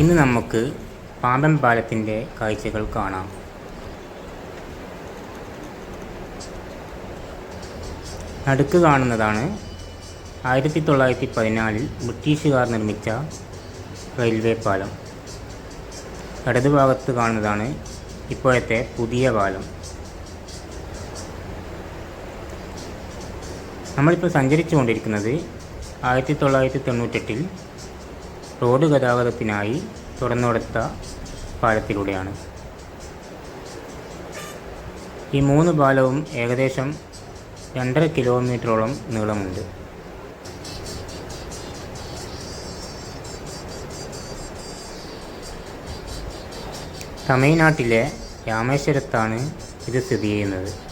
ഇന്ന് നമുക്ക് പാമ്പൻ പാലത്തിന്റെ കാഴ്ചകൾ കാണാം. നടുക്ക് കാണുന്നതാണ് ആയിരത്തി തൊള്ളായിരത്തി പതിനാലിൽ ബ്രിട്ടീഷുകാർ നിർമ്മിച്ച റെയിൽവേ പാലം. ഇടതുഭാഗത്ത് കാണുന്നതാണ് ഇപ്പോഴത്തെ പുതിയ പാലം. നമ്മളിപ്പോൾ സഞ്ചരിച്ചു കൊണ്ടിരിക്കുന്നത് ആയിരത്തി തൊള്ളായിരത്തി തൊണ്ണൂറ്റെട്ടിൽ റോഡ് ഗതാഗതത്തിനായി തുറന്നുകൊടുത്ത പാലത്തിലൂടെയാണ്. ഈ മൂന്ന് പാലവും ഏകദേശം രണ്ടര കിലോമീറ്ററോളം നീളമുണ്ട്. തമിഴ്നാട്ടിലെ രാമേശ്വരത്താണ് ഇത് സ്ഥിതി ചെയ്യുന്നത്.